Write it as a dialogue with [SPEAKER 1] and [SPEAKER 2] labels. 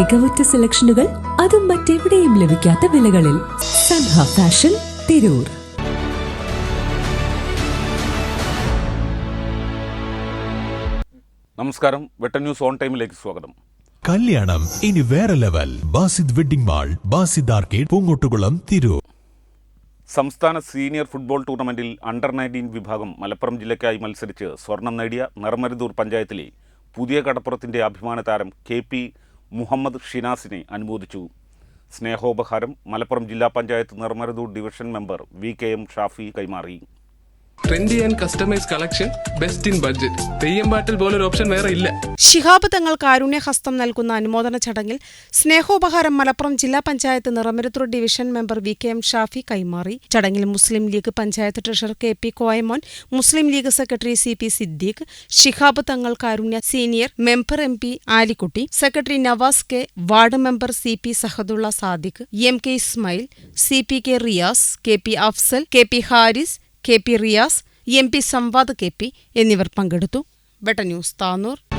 [SPEAKER 1] മികവുറ്റ സെലക്ഷനുകൾ അതും മറ്റെവിടെയും ലഭിക്കാത്ത വിലകളിൽ സൻഹ ഫാഷൻ തിരൂർ.
[SPEAKER 2] നമസ്കാരം. വെട്ടൻ ന്യൂസ് ഓൺ ടൈമിലേക്ക് സ്വാഗതം.
[SPEAKER 3] കല്യാണം ഇനി വേറെ level. Basid wedding mall Basid arcade Poongottukulam Tirur.
[SPEAKER 2] സംസ്ഥാന സീനിയർ ഫുട്ബോൾ ടൂർണമെന്റിൽ അണ്ടർ നയന്റീൻ വിഭാഗം മലപ്പുറം ജില്ലയ്ക്കായി മത്സരിച്ച് സ്വർണം നേടിയ നിറമരുതൂർ പഞ്ചായത്തിലെ പുതിയ കടപ്പുറത്തിന്റെ അഭിമാന താരം കെ പി മുഹമ്മദ് ഷിനാസിനെ അനുമോദിച്ചു. സ്നേഹോപഹാരം മലപ്പുറം ജില്ലാ panchayat Niramaruthur division member V K M Shafi കൈമാറി.
[SPEAKER 4] Trendy and customise collection best in budget പോലൊരു ഓപ്ഷൻ വേറെ ഇല്ല.
[SPEAKER 5] ശിഹാബ് തങ്ങൾ കാരുണ്യഹസ്തം നൽകുന്ന അനുമോദന ചടങ്ങിൽ സ്നേഹോപഹാരം മലപ്പുറം ജില്ലാ panchayat Niramaruthur division member V K M Shafi കൈമാറി. ചടങ്ങിൽ Muslim League panchayat treasurer K P Koyamon Muslim League secretary C P Siddique Shihab Thangal Karunya senior member M P Alikutty secretary Navas K ward member C P Sahadulla Sadiq M K Ismail C P K Riyas K P Afsal K P Haris K P Riyas M P Samvad K P എന്നിവർ പങ്കെടുത്തു. ബെട്ട news Tanur.